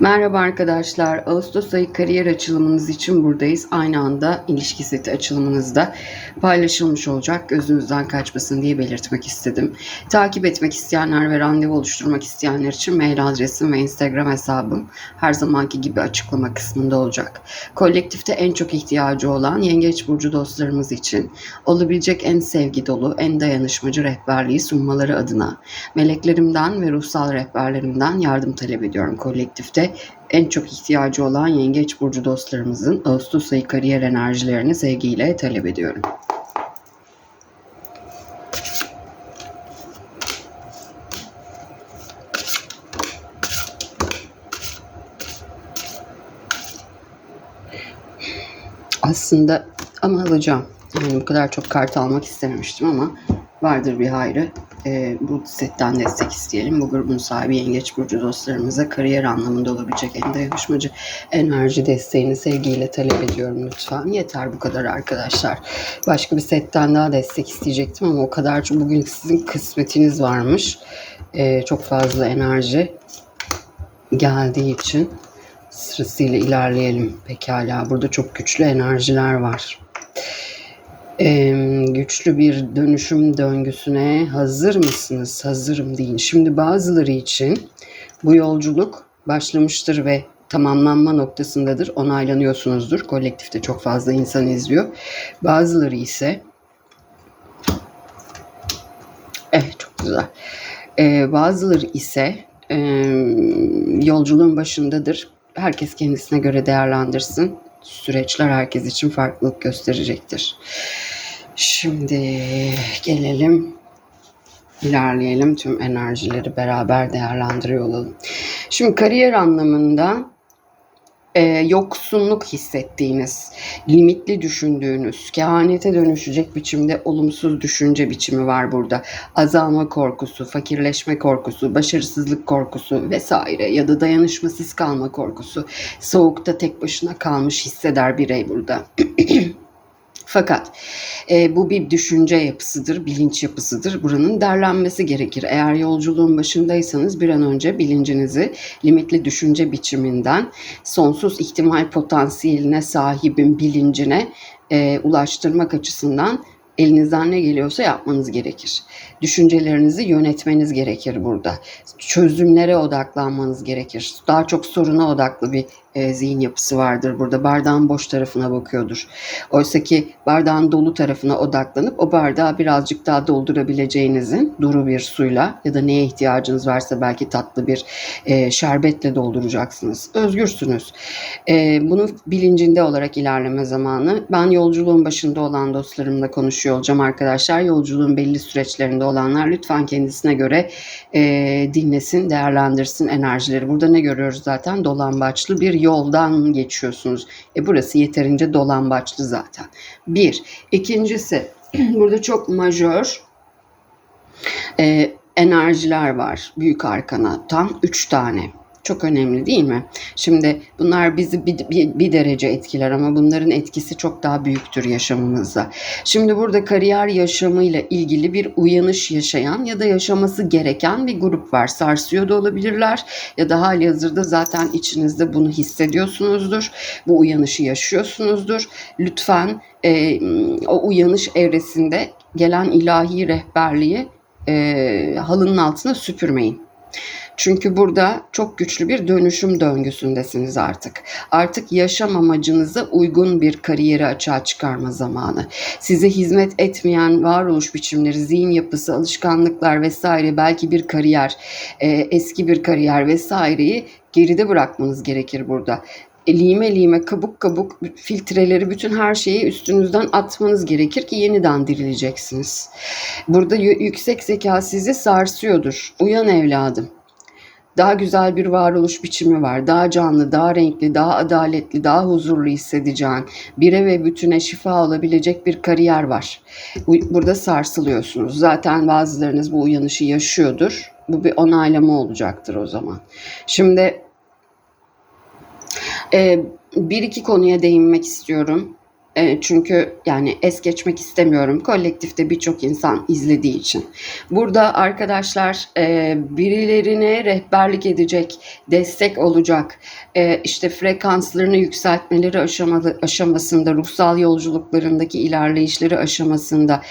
Merhaba arkadaşlar. Ağustos ayı kariyer açılımınız için buradayız. Aynı anda ilişki seti açılımınızda paylaşılmış olacak. Gözünüzden kaçmasın diye belirtmek istedim. Takip etmek isteyenler ve randevu oluşturmak isteyenler için mail adresim ve Instagram hesabım her zamanki gibi açıklama kısmında olacak. Kolektifte en çok ihtiyacı olan Yengeç Burcu dostlarımız için olabilecek en sevgi dolu, en dayanışmacı rehberliği sunmaları adına meleklerimden ve ruhsal rehberlerimden yardım talep ediyorum kolektifte en çok ihtiyacı olan Yengeç Burcu dostlarımızın Ağustos ayı kariyer enerjilerini sevgiyle talep ediyorum. Aslında ama alacağım. Yani bu kadar çok kart almak istememiştim ama vardır bir hayrı. Ee, bu setten destek isteyelim. Bu grubun sahibi Yengeç Burcu dostlarımıza kariyer anlamında olabilecek en dayanışmacı enerji desteğini sevgiyle talep ediyorum lütfen. Yeter bu kadar arkadaşlar. Başka bir setten daha destek isteyecektim ama o kadar çok bugün sizin kısmetiniz varmış. Ee, çok fazla enerji geldiği için sırasıyla ilerleyelim. Pekala burada çok güçlü enerjiler var. Ee, güçlü bir dönüşüm döngüsüne hazır mısınız? Hazırım deyin. Şimdi bazıları için bu yolculuk başlamıştır ve tamamlanma noktasındadır. Onaylanıyorsunuzdur. Kolektifte çok fazla insan izliyor. Bazıları ise Evet çok güzel. Ee, bazıları ise e, yolculuğun başındadır. Herkes kendisine göre değerlendirsin. Süreçler herkes için farklılık gösterecektir. Şimdi gelelim ilerleyelim tüm enerjileri beraber değerlendiriyor olalım. Şimdi kariyer anlamında e, yoksunluk hissettiğiniz, limitli düşündüğünüz, kehanete dönüşecek biçimde olumsuz düşünce biçimi var burada. Azalma korkusu, fakirleşme korkusu, başarısızlık korkusu vesaire ya da dayanışmasız kalma korkusu. Soğukta tek başına kalmış hisseder birey burada. Fakat e, bu bir düşünce yapısıdır, bilinç yapısıdır. Buranın derlenmesi gerekir. Eğer yolculuğun başındaysanız bir an önce bilincinizi limitli düşünce biçiminden sonsuz ihtimal potansiyeline sahibin bilincine e, ulaştırmak açısından elinizden ne geliyorsa yapmanız gerekir. Düşüncelerinizi yönetmeniz gerekir burada. Çözümlere odaklanmanız gerekir. Daha çok soruna odaklı bir e, zihin yapısı vardır burada. Bardağın boş tarafına bakıyordur. Oysa ki bardağın dolu tarafına odaklanıp o bardağı birazcık daha doldurabileceğinizin duru bir suyla ya da neye ihtiyacınız varsa belki tatlı bir e, şerbetle dolduracaksınız. Özgürsünüz. E, bunun bilincinde olarak ilerleme zamanı. Ben yolculuğun başında olan dostlarımla konuşuyor olacağım arkadaşlar. Yolculuğun belli süreçlerinde olanlar lütfen kendisine göre e, dinlesin, değerlendirsin enerjileri. Burada ne görüyoruz zaten? Dolambaçlı bir yoldan geçiyorsunuz. E burası yeterince dolambaçlı zaten. Bir. İkincisi burada çok majör e, enerjiler var. Büyük arkana tam üç tane. Çok önemli değil mi? Şimdi bunlar bizi bir, bir, bir derece etkiler ama bunların etkisi çok daha büyüktür yaşamımızda. Şimdi burada kariyer yaşamıyla ilgili bir uyanış yaşayan ya da yaşaması gereken bir grup var. Sarsıyor da olabilirler ya da hali hazırda zaten içinizde bunu hissediyorsunuzdur. Bu uyanışı yaşıyorsunuzdur. Lütfen e, o uyanış evresinde gelen ilahi rehberliği e, halının altına süpürmeyin. Çünkü burada çok güçlü bir dönüşüm döngüsündesiniz artık. Artık yaşam amacınıza uygun bir kariyeri açığa çıkarma zamanı. Size hizmet etmeyen varoluş biçimleri, zihin yapısı, alışkanlıklar vesaire belki bir kariyer, e, eski bir kariyer vesaireyi geride bırakmanız gerekir burada lime lime kabuk kabuk filtreleri bütün her şeyi üstünüzden atmanız gerekir ki yeniden dirileceksiniz. Burada yüksek zeka sizi sarsıyordur. Uyan evladım daha güzel bir varoluş biçimi var. Daha canlı, daha renkli, daha adaletli, daha huzurlu hissedeceğin, bire ve bütüne şifa olabilecek bir kariyer var. Burada sarsılıyorsunuz. Zaten bazılarınız bu uyanışı yaşıyordur. Bu bir onaylama olacaktır o zaman. Şimdi e, bir iki konuya değinmek istiyorum. E, çünkü yani es geçmek istemiyorum. Kolektifte birçok insan izlediği için. Burada arkadaşlar e, birilerine rehberlik edecek, destek olacak, e, işte frekanslarını yükseltmeleri aşamalı, aşamasında, ruhsal yolculuklarındaki ilerleyişleri aşamasında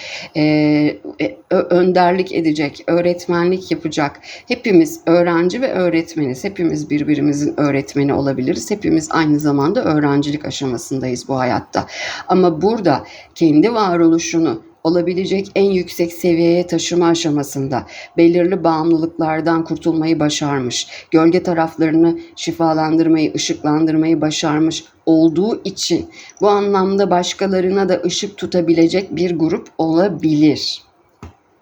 önderlik edecek, öğretmenlik yapacak. Hepimiz öğrenci ve öğretmeniz. Hepimiz birbirimizin öğretmeni olabiliriz. Hepimiz aynı zamanda öğrencilik aşamasındayız bu hayatta. Ama burada kendi varoluşunu olabilecek en yüksek seviyeye taşıma aşamasında belirli bağımlılıklardan kurtulmayı başarmış, gölge taraflarını şifalandırmayı, ışıklandırmayı başarmış olduğu için bu anlamda başkalarına da ışık tutabilecek bir grup olabilir.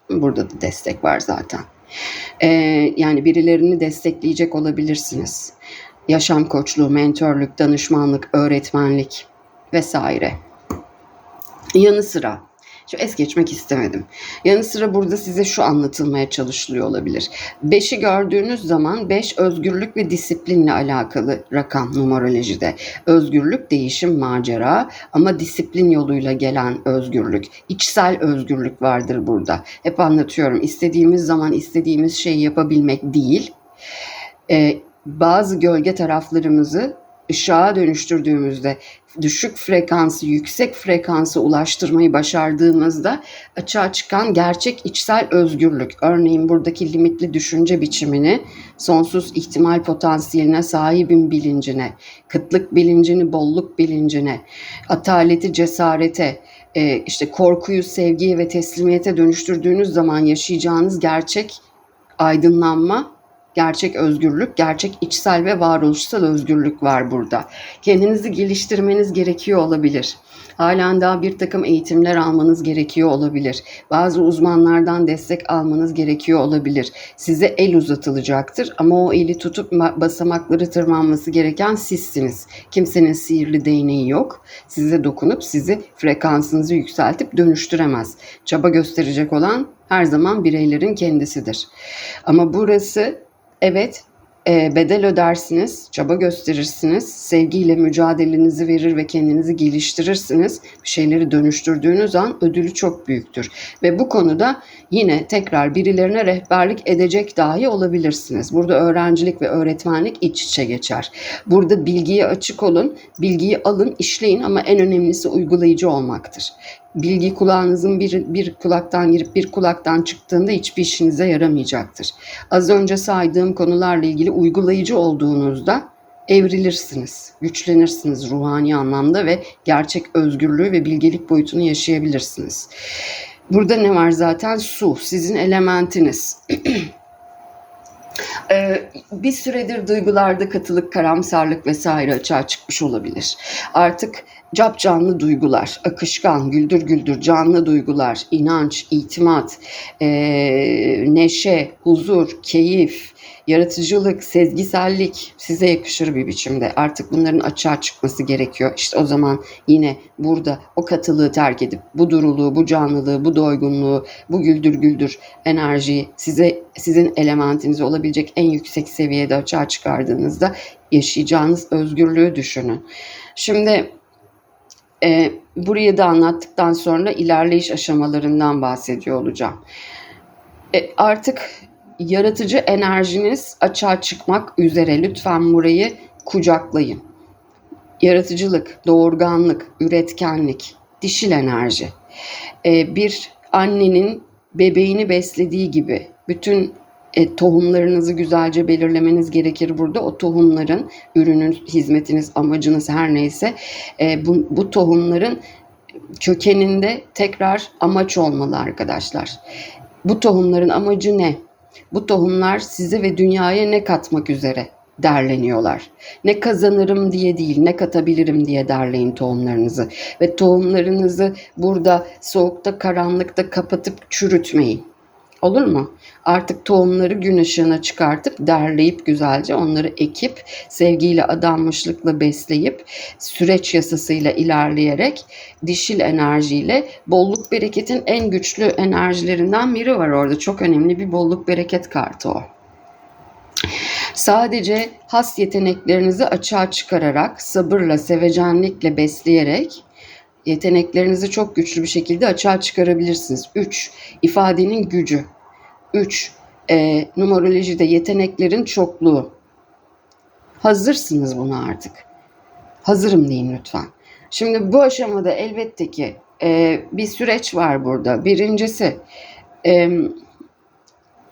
Burada da destek var zaten. Ee, yani birilerini destekleyecek olabilirsiniz. Yaşam koçluğu, mentörlük, danışmanlık, öğretmenlik vesaire. Yanı sıra şu es geçmek istemedim. Yanı sıra burada size şu anlatılmaya çalışılıyor olabilir. Beşi gördüğünüz zaman beş özgürlük ve disiplinle alakalı rakam numerolojide. Özgürlük, değişim, macera ama disiplin yoluyla gelen özgürlük. içsel özgürlük vardır burada. Hep anlatıyorum. İstediğimiz zaman istediğimiz şeyi yapabilmek değil. Ee, bazı gölge taraflarımızı ışığa dönüştürdüğümüzde düşük frekansı yüksek frekansa ulaştırmayı başardığımızda açığa çıkan gerçek içsel özgürlük. Örneğin buradaki limitli düşünce biçimini sonsuz ihtimal potansiyeline sahibim bilincine, kıtlık bilincini bolluk bilincine, ataleti cesarete, e, işte korkuyu sevgiye ve teslimiyete dönüştürdüğünüz zaman yaşayacağınız gerçek aydınlanma gerçek özgürlük, gerçek içsel ve varoluşsal özgürlük var burada. Kendinizi geliştirmeniz gerekiyor olabilir. Halen daha bir takım eğitimler almanız gerekiyor olabilir. Bazı uzmanlardan destek almanız gerekiyor olabilir. Size el uzatılacaktır ama o eli tutup basamakları tırmanması gereken sizsiniz. Kimsenin sihirli değneği yok. Size dokunup sizi frekansınızı yükseltip dönüştüremez. Çaba gösterecek olan her zaman bireylerin kendisidir. Ama burası Evet, e, bedel ödersiniz, çaba gösterirsiniz, sevgiyle mücadelenizi verir ve kendinizi geliştirirsiniz. Bir şeyleri dönüştürdüğünüz an ödülü çok büyüktür. Ve bu konuda yine tekrar birilerine rehberlik edecek dahi olabilirsiniz. Burada öğrencilik ve öğretmenlik iç içe geçer. Burada bilgiye açık olun, bilgiyi alın, işleyin ama en önemlisi uygulayıcı olmaktır bilgi kulağınızın bir, bir kulaktan girip bir kulaktan çıktığında hiçbir işinize yaramayacaktır. Az önce saydığım konularla ilgili uygulayıcı olduğunuzda evrilirsiniz, güçlenirsiniz ruhani anlamda ve gerçek özgürlüğü ve bilgelik boyutunu yaşayabilirsiniz. Burada ne var zaten? Su, sizin elementiniz. Ee, bir süredir duygularda katılık, karamsarlık vesaire açığa çıkmış olabilir. Artık cap canlı duygular, akışkan, güldür güldür canlı duygular, inanç, itimat, e, neşe, huzur, keyif, yaratıcılık, sezgisellik size yakışır bir biçimde. Artık bunların açığa çıkması gerekiyor. İşte o zaman yine burada o katılığı terk edip bu duruluğu, bu canlılığı, bu doygunluğu, bu güldür güldür enerjiyi size sizin elementiniz olabilecek en yüksek seviyede açığa çıkardığınızda yaşayacağınız özgürlüğü düşünün. Şimdi e, burayı da anlattıktan sonra ilerleyiş aşamalarından bahsediyor olacağım. E, artık yaratıcı enerjiniz açığa çıkmak üzere. Lütfen burayı kucaklayın. Yaratıcılık, doğurganlık, üretkenlik, dişil enerji. E, bir annenin bebeğini beslediği gibi bütün e, tohumlarınızı güzelce belirlemeniz gerekir burada. O tohumların, ürünün, hizmetiniz, amacınız her neyse e, bu, bu tohumların kökeninde tekrar amaç olmalı arkadaşlar. Bu tohumların amacı ne? Bu tohumlar size ve dünyaya ne katmak üzere derleniyorlar. Ne kazanırım diye değil, ne katabilirim diye derleyin tohumlarınızı. Ve tohumlarınızı burada soğukta, karanlıkta kapatıp çürütmeyin. Olur mu? Artık tohumları gün ışığına çıkartıp derleyip güzelce onları ekip sevgiyle adanmışlıkla besleyip süreç yasasıyla ilerleyerek dişil enerjiyle bolluk bereketin en güçlü enerjilerinden biri var orada. Çok önemli bir bolluk bereket kartı o. Sadece has yeteneklerinizi açığa çıkararak, sabırla, sevecenlikle besleyerek yeteneklerinizi çok güçlü bir şekilde açığa çıkarabilirsiniz. 3. ifadenin gücü. 3. E, numerolojide yeteneklerin çokluğu. Hazırsınız buna artık. Hazırım deyin lütfen. Şimdi bu aşamada elbette ki e, bir süreç var burada. Birincisi e,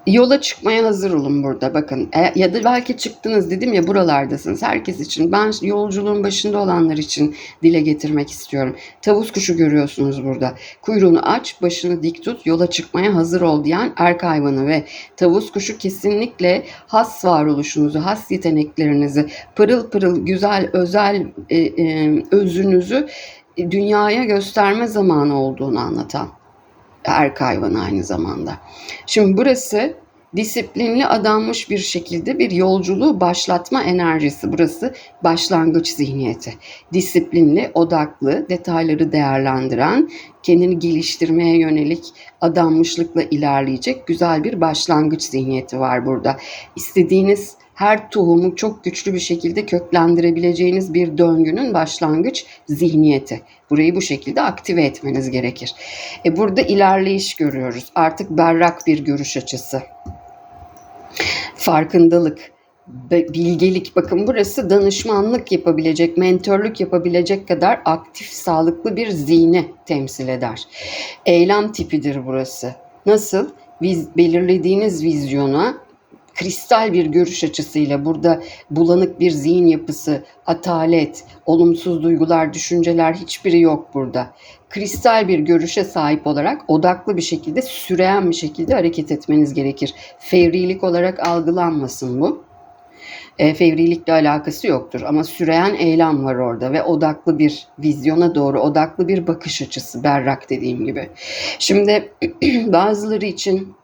yola çıkmaya hazır olun burada bakın. E, ya da belki çıktınız dedim ya buralardasınız herkes için. Ben yolculuğun başında olanlar için dile getirmek istiyorum. Tavus kuşu görüyorsunuz burada. Kuyruğunu aç, başını dik tut, yola çıkmaya hazır ol diyen erk hayvanı ve tavus kuşu kesinlikle has varoluşunuzu, has yeteneklerinizi, pırıl pırıl güzel, özel e, e, özünüzü dünyaya gösterme zamanı olduğunu anlatan erk hayvanı aynı zamanda. Şimdi burası disiplinli adanmış bir şekilde bir yolculuğu başlatma enerjisi. Burası başlangıç zihniyeti. Disiplinli, odaklı, detayları değerlendiren, kendini geliştirmeye yönelik adanmışlıkla ilerleyecek güzel bir başlangıç zihniyeti var burada. İstediğiniz her tohumu çok güçlü bir şekilde köklendirebileceğiniz bir döngünün başlangıç zihniyeti. Burayı bu şekilde aktive etmeniz gerekir. E burada ilerleyiş görüyoruz. Artık berrak bir görüş açısı. Farkındalık, bilgelik bakın burası danışmanlık yapabilecek, mentörlük yapabilecek kadar aktif, sağlıklı bir zihni temsil eder. Eylem tipidir burası. Nasıl? Biz belirlediğiniz vizyona kristal bir görüş açısıyla burada bulanık bir zihin yapısı, atalet, olumsuz duygular, düşünceler hiçbiri yok burada. Kristal bir görüşe sahip olarak odaklı bir şekilde, süreyen bir şekilde hareket etmeniz gerekir. Fevrilik olarak algılanmasın bu. E, fevrilikle alakası yoktur ama süreyen eylem var orada ve odaklı bir vizyona doğru odaklı bir bakış açısı berrak dediğim gibi. Şimdi bazıları için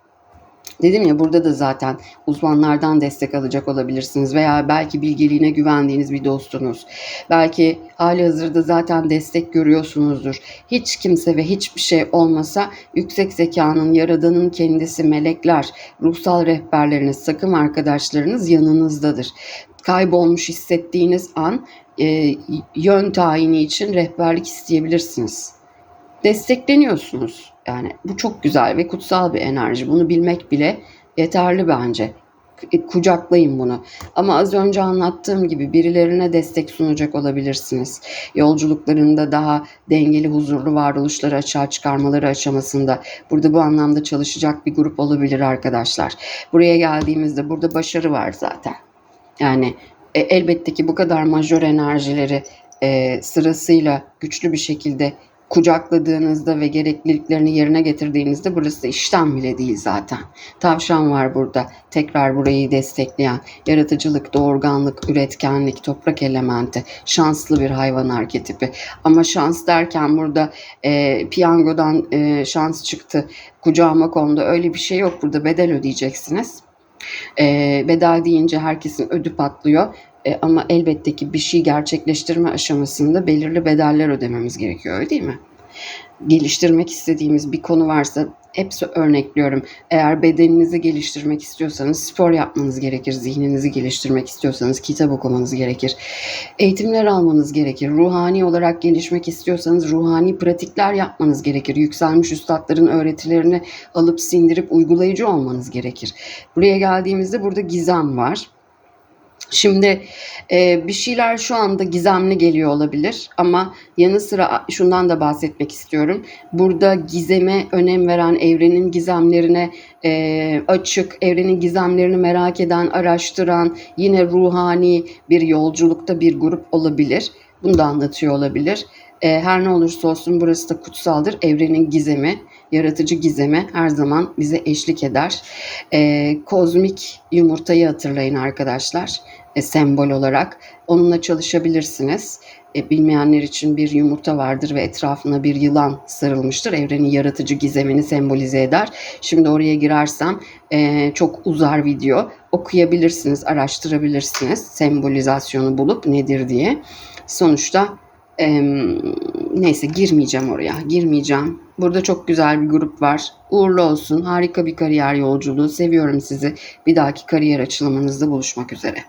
Dedim ya burada da zaten uzmanlardan destek alacak olabilirsiniz veya belki bilgeliğine güvendiğiniz bir dostunuz. Belki hali hazırda zaten destek görüyorsunuzdur. Hiç kimse ve hiçbir şey olmasa yüksek zekanın, yaradanın kendisi, melekler, ruhsal rehberleriniz, sakım arkadaşlarınız yanınızdadır. Kaybolmuş hissettiğiniz an e, yön tayini için rehberlik isteyebilirsiniz. Destekleniyorsunuz yani bu çok güzel ve kutsal bir enerji. Bunu bilmek bile yeterli bence. E, kucaklayın bunu. Ama az önce anlattığım gibi birilerine destek sunacak olabilirsiniz. Yolculuklarında daha dengeli, huzurlu varoluşları açığa çıkarmaları aşamasında. Burada bu anlamda çalışacak bir grup olabilir arkadaşlar. Buraya geldiğimizde burada başarı var zaten. Yani e, elbette ki bu kadar majör enerjileri e, sırasıyla güçlü bir şekilde kucakladığınızda ve gerekliliklerini yerine getirdiğinizde burası işten bile değil zaten. Tavşan var burada. Tekrar burayı destekleyen yaratıcılık, doğurganlık, üretkenlik, toprak elementi, şanslı bir hayvan arketipi. Ama şans derken burada e, piyangodan e, şans çıktı, kucağıma kondu öyle bir şey yok. Burada bedel ödeyeceksiniz. E, bedel deyince herkesin ödü patlıyor. E, ama elbette ki bir şey gerçekleştirme aşamasında belirli bedeller ödememiz gerekiyor öyle değil mi? Geliştirmek istediğimiz bir konu varsa hepsi örnekliyorum. Eğer bedeninizi geliştirmek istiyorsanız spor yapmanız gerekir. Zihninizi geliştirmek istiyorsanız kitap okumanız gerekir. Eğitimler almanız gerekir. Ruhani olarak gelişmek istiyorsanız ruhani pratikler yapmanız gerekir. Yükselmiş üstadların öğretilerini alıp sindirip uygulayıcı olmanız gerekir. Buraya geldiğimizde burada gizem var Şimdi e, bir şeyler şu anda gizemli geliyor olabilir ama yanı sıra şundan da bahsetmek istiyorum. Burada gizeme önem veren, evrenin gizemlerine e, açık, evrenin gizemlerini merak eden, araştıran, yine ruhani bir yolculukta bir grup olabilir. Bunu da anlatıyor olabilir. E, her ne olursa olsun burası da kutsaldır. Evrenin gizemi, yaratıcı gizemi her zaman bize eşlik eder. E, kozmik yumurtayı hatırlayın arkadaşlar e, sembol olarak. Onunla çalışabilirsiniz. E, bilmeyenler için bir yumurta vardır ve etrafına bir yılan sarılmıştır. Evrenin yaratıcı gizemini sembolize eder. Şimdi oraya girersem e, çok uzar video okuyabilirsiniz, araştırabilirsiniz sembolizasyonu bulup nedir diye. Sonuçta e, neyse girmeyeceğim oraya, girmeyeceğim. Burada çok güzel bir grup var. Uğurlu olsun. Harika bir kariyer yolculuğu. Seviyorum sizi. Bir dahaki kariyer açılımınızda buluşmak üzere.